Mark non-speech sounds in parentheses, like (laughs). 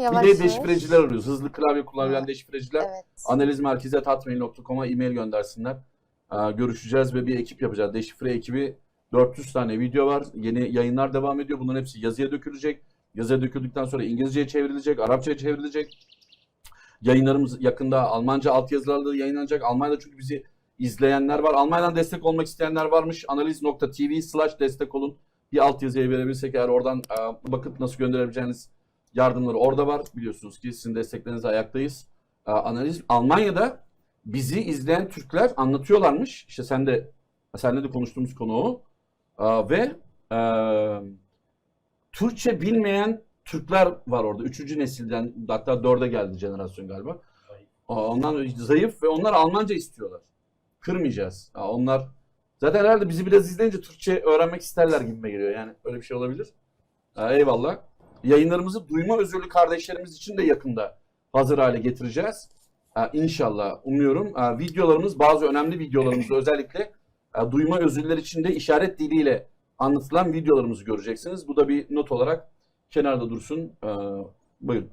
Yavaş bir de deşifreciler arıyoruz. Hızlı klavye kullanabilen Evet. deşifreciler. Evet. Analiz merkezi tatmail.com'a e-mail göndersinler. Ee, görüşeceğiz ve bir ekip yapacağız. Deşifre ekibi 400 tane video var. Yeni yayınlar devam ediyor. Bunların hepsi yazıya dökülecek. Yazıya döküldükten sonra İngilizceye çevrilecek, Arapçaya çevrilecek. Yayınlarımız yakında Almanca altyazılarla da yayınlanacak. Almanya'da çünkü bizi izleyenler var. Almanya'dan destek olmak isteyenler varmış. Analiz.tv slash destek olun. Bir altyazıya verebilirsek eğer oradan e, bakıp nasıl gönderebileceğiniz yardımları orada var. Biliyorsunuz ki sizin desteklerinize ayaktayız. E, analiz Almanya'da bizi izleyen Türkler anlatıyorlarmış. İşte sen de senle de konuştuğumuz konu o. E, ve e, Türkçe bilmeyen Türkler var orada. Üçüncü nesilden hatta dörde geldi jenerasyon galiba. Ondan zayıf ve onlar Almanca istiyorlar. Kırmayacağız. Onlar zaten herhalde bizi biraz izleyince Türkçe öğrenmek isterler gibime geliyor. Yani öyle bir şey olabilir. Eyvallah. Yayınlarımızı duyma özürlü kardeşlerimiz için de yakında hazır hale getireceğiz. Aa, İnşallah umuyorum. Videolarımız bazı önemli videolarımızda (laughs) özellikle duyma özürler için de işaret diliyle anlatılan videolarımızı göreceksiniz. Bu da bir not olarak kenarda dursun. Aa, Buyurun.